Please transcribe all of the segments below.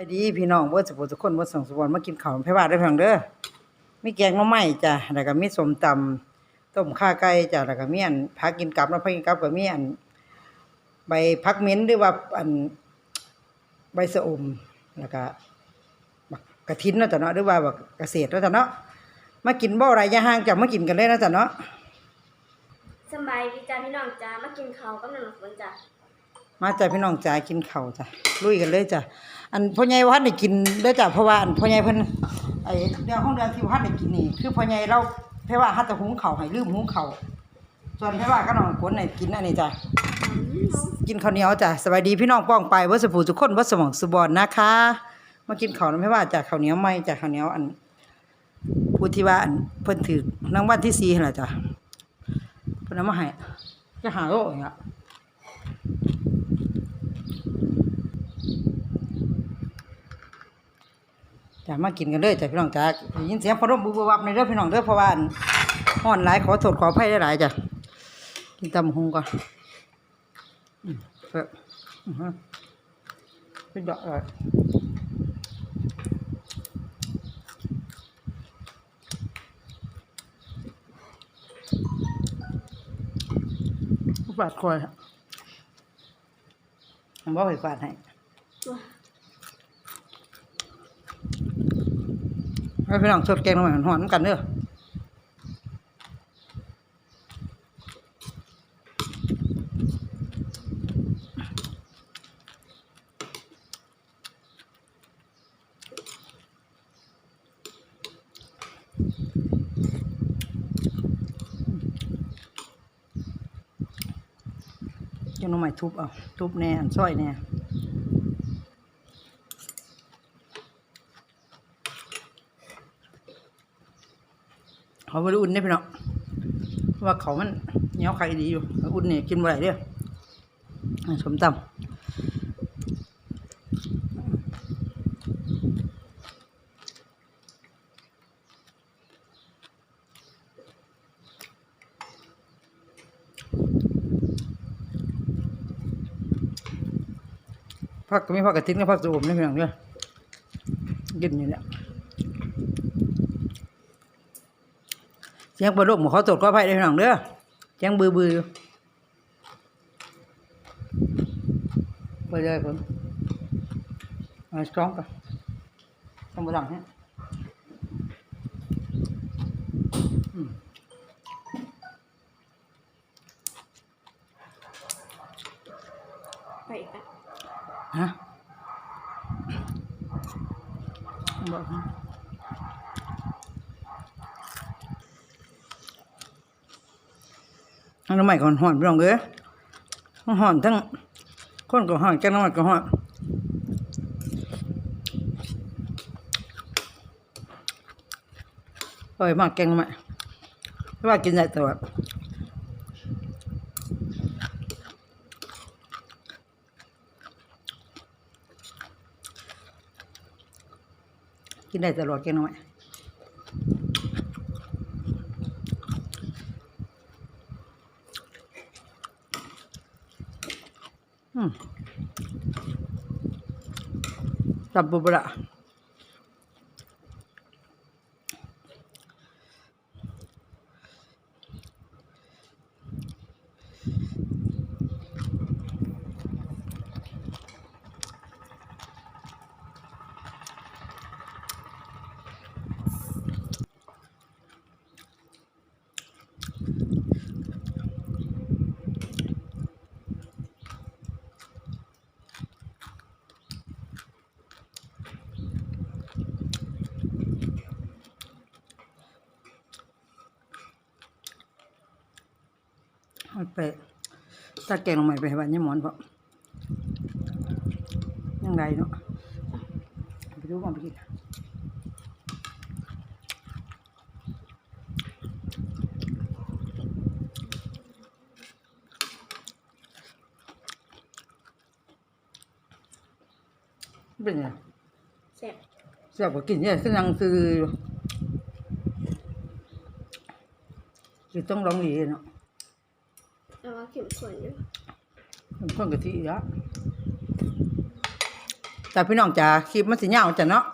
ไปดีพี่น้องเบ่สุขทุกคนบ่ส่งสุวรรณมากินข้าวไผว่าได้เพียงเด้อมีแกงหน่อไม้จ้ะแล้วก็มีสมตำต้มข่าไก่จ้ะแล้วก็มีอันผักกินกับแล้วผักกินกับก็มีอันใบผักเม้นหรือว่าอันใบสะอมแล้วก็บักระถินเนาะจ้ะเนาะหรือว่าแบักเกษตรเนาะจ้ะเนาะมากินบ่อไรย่าห่างจากมากินกันเลยเนาะจ้ะเนาะสบายดีจ้าพี่น้องจ้ามากินข้าวกับน้องฝนจ้า มาจ้ะพี่น้องจ๋ากินเข้าจ้ะลุยกันเลยจ้ะอันพ่อใหญ่ว่าได้กินเด้จ้ะเพราะว่าอันพ่อใหญ่เพิ่นไอ้เรื่องของเรื่องที่ว่าได้กินนี่คือพ่อใหญ่เราเพราะว่าฮัดแต่หุงเข้าให้ลืมหุงเข้าส่วนเพราะว่าก็น้องคนน่ะกินอันนี้จ้ะกินข้าวเหนียวจ้ะสวัสดีพี่น้องป้องไปวัดสผูทุกคนวัดสมองสุบอนนะคะ มากินข้าวนะเพราะว่าจากข้าวเหนียวไม่จากข้าวเหนียวอันผู้ที่ว่าอันเพิ่นถือรางวัลที่4หั่นล่ะจ้ะเพิ่นเอามาให้จะหาโลอย่างเงี้ย จะมากินกันเลยจ้ะพี่น้องจ้ะได้ยินเสียงพะโล้บุบวับในเด้อพี่น้องเด้อเพราะว่าอั่นฮ้อนหลายขอโทษขออภัยหลายจ้ะกินตำหงก่อนเปิดอือเป็นดอกเลยฝาดคอยครับผมบอกให้ฝาดให้ ให้พี่น้องสดแกงลงมาหอนกันเด้อแกงลงมาทุบเอาทุบแน่อันซอยแน่ เขาไม่ได้อุ่นได้พี่น้องเพราะว่าเขามันเหนียวไข่ดีอยู่อุ่นเนี่ยกินบ่ได้เด้ออ่าสมตำพักก็มีพักกระทิ้งกับพักสูบนี่พี่น้องเด้อกินอยู่เนี่ย เสียงปลาลูกหมเขาตรวจก็ไปได้พี่น้องเด้อเสียงบือบืออยู่ไปเลยผมมาสตรองกันต้องมาดังเนี่ยอืม ไปอีกอะ ฮะบอกให้ อันน้ำใหม่ก่อนห่อนพี่น้องเอ้ยทั้งห่อนทั้งคนก็ห่อนแกงน้ำใหม่ก็ห่อนอร่อยมากแกงน้ำใหม่ไม่ว่ากินได้ตลอดกินได้ตลอดแกงน้ำใหม่ อืมตับบุ ไปตัดแกงลงใหม่ไปให้บ้านยายหมอนเพราะยังไงเนาะไปดูก่อนไปกินเป็นไงแซ่บเสียบก็กินเนี่ยซึ่งยังซื้ออยู่คือต้องลองดีเนาะแต่ว่า เข็มข้นอยู่มันข้นกะทิอีกแล้วจ้าพี่น้องจ้าคลิปมันสิยาวจ้ะเนาะ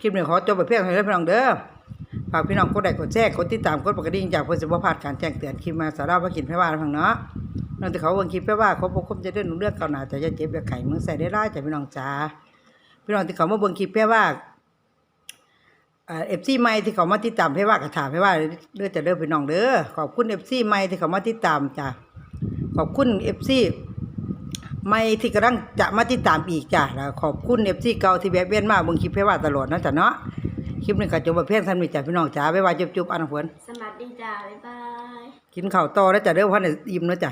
คลิปนี้ขอจบไปเพียงเท่านี้พี่น้องเด้อฝากพี่น้องกดไลค์กดแชร์กดติดตามกดปกระดิ่งจากเพื่อจะบ่พลาดการแจ้งเตือนคลิปมาสาระว่ากินไผว่าพังเนาะนอกจากเขาเบิ่งคลิปไผว่าเขาบ่คมจะเดินเรื่องเก่าหนาแต่จะเจ็บอย่าไข่เมือใส่ได้ร้ายจ้ะพี่น้องจ้าพี่น้องที่เขามาเบิ่งคลิปไผว่า เอฟซีใหม่ที่เขามาติดตามให้ว่ากระถามให้ว่าเด้อจะเด้อพี่น้องเด้อขอบคุณเอฟซีใหม่ที่เขามาติดตามจ้ะขอบคุณเอฟซีใหม่ที่กำลังจะมาติดตามอีกจ้ะแล้วขอบคุณเอฟซีเก่าที่แวะเวียนมาเบิ่งคลิปให้ว่าตลอดนะจ้ะเนาะคลิปนี้ก็จบไปเพียงเท่านี้จ้ะพี่น้องจ้าบ๊ายบายจุ๊บๆอันนผลสวัสดีจ้าบ๊ายบายกินข้าวต่อแล้วจ้ะเด้อเพราะในอิ่มแล้วจ้ะ